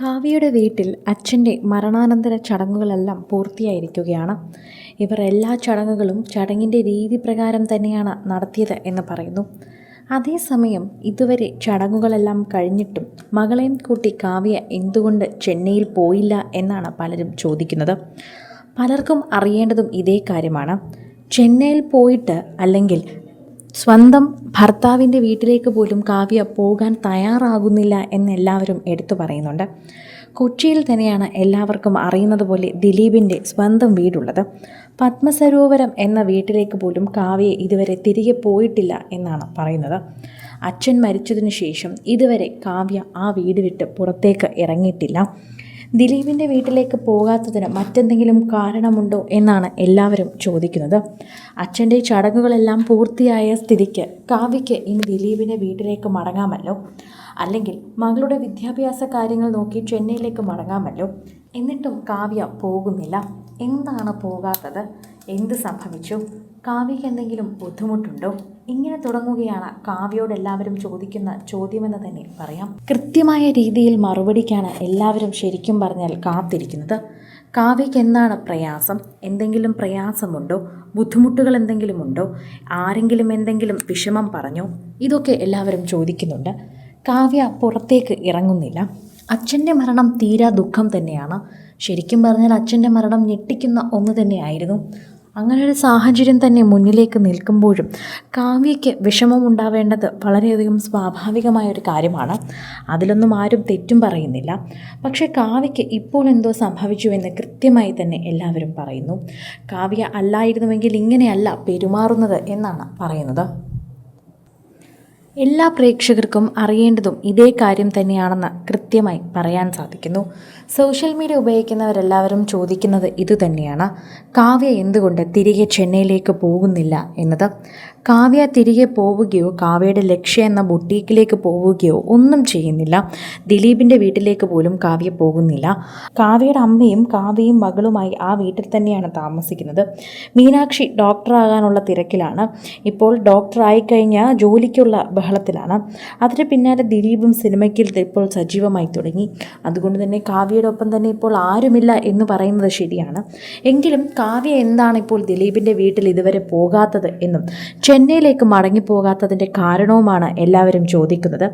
കാവ്യയുടെ വീട്ടിൽ അച്ഛന്റെ മരണാനന്തര ചടങ്ങുകളെല്ലാം പൂർത്തിയായിരിക്കുകയാണ്. ഇവർ എല്ലാ ചടങ്ങുകളും ചടങ്ങിന്റെ രീതി പ്രകാരം തന്നെയാണ് നടത്തിയത് എന്ന് പറയുന്നു. അതേസമയം ഇതുവരെ ചടങ്ങുകളെല്ലാം കഴിഞ്ഞിട്ടും മകളെയും കൂട്ടി കാവ്യ എന്തുകൊണ്ട് ചെന്നൈയിൽ പോയില്ല എന്നാണ് പലരും ചോദിക്കുന്നത്. പലർക്കും അറിയേണ്ടതും ഇതേ കാര്യമാണ്. ചെന്നൈയിൽ പോയിട്ട് അല്ലെങ്കിൽ സ്വന്തം ഭർത്താവിന്റെ വീട്ടിലേക്ക് പോലും കാവ്യ പോകാൻ തയ്യാറാകുന്നില്ല എന്ന് എല്ലാവരും എടുത്തു പറയുന്നുണ്ട്. കൊച്ചിയിൽ തന്നെയാണ് എല്ലാവർക്കും അറിയുന്നത് പോലെ ദിലീപിന്റെ സ്വന്തം വീടുള്ളത്. പത്മസരോവരം എന്ന വീട്ടിലേക്ക് പോലും കാവ്യ ഇതുവരെ തിരികെ പോയിട്ടില്ല എന്നാണ് പറയുന്നത്. അച്ഛൻ മരിച്ചതിന് ശേഷം ഇതുവരെ കാവ്യ ആ വീട് വിട്ട് പുറത്തേക്ക് ഇറങ്ങിയിട്ടില്ല. ദിലീപിന്റെ വീട്ടിലേക്ക് പോകാത്തതിന് മറ്റെന്തെങ്കിലും കാരണമുണ്ടോ എന്നാണ് എല്ലാവരും ചോദിക്കുന്നത്. അച്ഛന്റെ ചടങ്ങുകളെല്ലാം പൂർത്തിയായ സ്ഥിതിക്ക് കാവ്യയ്ക്ക് ഇനി ദിലീപിന്റെ വീട്ടിലേക്ക് മടങ്ങാമല്ലോ? അല്ലെങ്കിൽ മകളുടെ വിദ്യാഭ്യാസ കാര്യങ്ങൾ നോക്കി ചെന്നൈയിലേക്ക് മടങ്ങാമല്ലോ? എന്നിട്ടും കാവ്യ പോകുന്നില്ല. എന്താണ് പോകാത്തത്? എന്ത് സംഭവിച്ചു? കാവ്യയ്ക്ക് എന്തെങ്കിലും ബുദ്ധിമുട്ടുണ്ടോ? ഇങ്ങനെ തുടങ്ങുകയാണ് കാവ്യയോട് എല്ലാവരും ചോദിക്കുന്ന ചോദ്യമെന്ന് തന്നെ പറയാം. കൃത്യമായ രീതിയിൽ മറുപടിക്കാണ് എല്ലാവരും ശരിക്കും പറഞ്ഞാൽ കാത്തിരിക്കുന്നത്. കാവ്യയ്ക്ക് എന്താണ് പ്രയാസം? എന്തെങ്കിലും പ്രയാസമുണ്ടോ? ബുദ്ധിമുട്ടുകൾ എന്തെങ്കിലും ഉണ്ടോ? ആരെങ്കിലും എന്തെങ്കിലും വിഷമം പറഞ്ഞോ? ഇതൊക്കെ എല്ലാവരും ചോദിക്കുന്നുണ്ട്. കാവ്യ പുറത്തേക്ക് ഇറങ്ങുന്നില്ല. അച്ഛന്റെ മരണം തീരാ ദുഃഖം തന്നെയാണ്. ശരിക്കും പറഞ്ഞാൽ അച്ഛന്റെ മരണം ഞെട്ടിക്കുന്ന ഒന്ന് തന്നെയായിരുന്നു. അങ്ങനെ ഒരു സാഹചര്യം തന്നെ മുന്നിലേക്ക് നിൽക്കുമ്പോഴും കാവ്യയ്ക്ക് വിഷമമുണ്ടാവേണ്ടത് വളരെയധികം സ്വാഭാവികമായ ഒരു കാര്യമാണ്. അതിലൊന്നും ആരും തെറ്റും പറയുന്നില്ല. പക്ഷേ കാവ്യയ്ക്ക് ഇപ്പോൾ എന്തോ സംഭവിച്ചു എന്ന് കൃത്യമായി തന്നെ എല്ലാവരും പറയുന്നു. കാവ്യ അല്ലായിരുന്നുവെങ്കിൽ ഇങ്ങനെയല്ല പെരുമാറുന്നത് എന്നാണ് പറയുന്നത്. എല്ലാ പ്രേക്ഷകർക്കും അറിയേണ്ടതും ഇതേ കാര്യം തന്നെയാണെന്ന് കൃത്യമായി പറയാൻ സാധിക്കുന്നു. സോഷ്യൽ മീഡിയ ഉപയോഗിക്കുന്നവരെല്ലാവരും ചോദിക്കുന്നത് ഇതുതന്നെയാണ് കാവ്യ എന്തുകൊണ്ട് തിരികെ ചെന്നൈയിലേക്ക് പോകുന്നില്ല എന്നത്? കാവ്യ തിരികെ പോവുകയോ കാവ്യയുടെ ലക്ഷ്യ എന്ന ബൊട്ടീക്കിലേക്ക് പോവുകയോ ഒന്നും ചെയ്യുന്നില്ല. ദിലീപിന്റെ വീട്ടിലേക്ക് പോലും കാവ്യ പോകുന്നില്ല. കാവ്യയുടെ അമ്മയും കാവ്യയും മകളുമായി ആ വീട്ടിൽ തന്നെയാണ് താമസിക്കുന്നത്. മീനാക്ഷി ഡോക്ടറാകാനുള്ള തിരക്കിലാണ്. ഇപ്പോൾ ഡോക്ടറായി കഴിഞ്ഞാൽ ജോലിക്കുള്ള ബഹളത്തിലാണ്. അതിന് പിന്നാലെ ദിലീപും സിനിമയ്ക്കിൽ ഇപ്പോൾ സജീവമായി തുടങ്ങി. അതുകൊണ്ട് തന്നെ കാവ്യയുടെ ഒപ്പം തന്നെ ഇപ്പോൾ ആരുമില്ല എന്ന് പറയുന്നത് ശരിയാണ്. എങ്കിലും കാവ്യ എന്താണ് ഇപ്പോൾ ദിലീപിന്റെ വീട്ടിൽ ഇതുവരെ പോകാത്തത് എന്നും ചെന്നൈയിലേക്ക് മടങ്ങിപ്പോകാത്തതിന്റെ കാരണവുമാണ് എല്ലാവരും ചോദിക്കുന്നത്.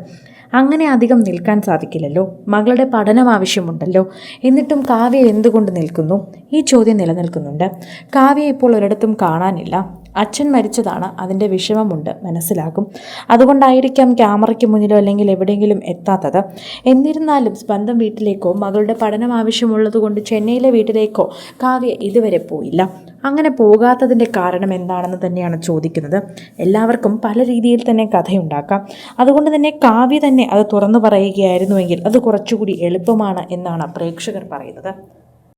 അങ്ങനെ അധികം നിൽക്കാൻ സാധിക്കില്ലല്ലോ. മകളുടെ പഠനം ആവശ്യമുണ്ടല്ലോ. എന്നിട്ടും കാവ്യ എന്തുകൊണ്ട് നിൽക്കുന്നു? ഈ ചോദ്യം നിലനിൽക്കുന്നുണ്ട്. കാവ്യ ഇപ്പോൾ ഒരിടത്തും കാണാനില്ല. അച്ഛൻ മരിച്ചതാണ്. അതിന്റെ വിഷമമുണ്ട്. മനസ്സിലാകും. അതുകൊണ്ടായിരിക്കാം ക്യാമറയ്ക്ക് മുന്നിലോ അല്ലെങ്കിൽ എവിടെയെങ്കിലും എത്താത്തത്. എന്നിരുന്നാലും സ്വന്തം വീട്ടിലേക്കോ മകളുടെ പഠനം ആവശ്യമുള്ളതുകൊണ്ട് ചെന്നൈയിലെ വീട്ടിലേക്കോ കാവ്യ ഇതുവരെ പോയില്ല. അങ്ങനെ പോകാത്തതിന്റെ കാരണം എന്താണെന്ന് തന്നെയാണ് ചോദിക്കുന്നത്. എല്ലാവർക്കും പല രീതിയിൽ തന്നെ കഥയുണ്ടാക്കാം. അതുകൊണ്ട് തന്നെ കാവ്യ തന്നെ അത് തുറന്നു പറയുകയായിരുന്നുവെങ്കിൽ അത് കുറച്ചുകൂടി എളുപ്പമാണ് എന്നാണ് പ്രേക്ഷകർ പറയുന്നത്.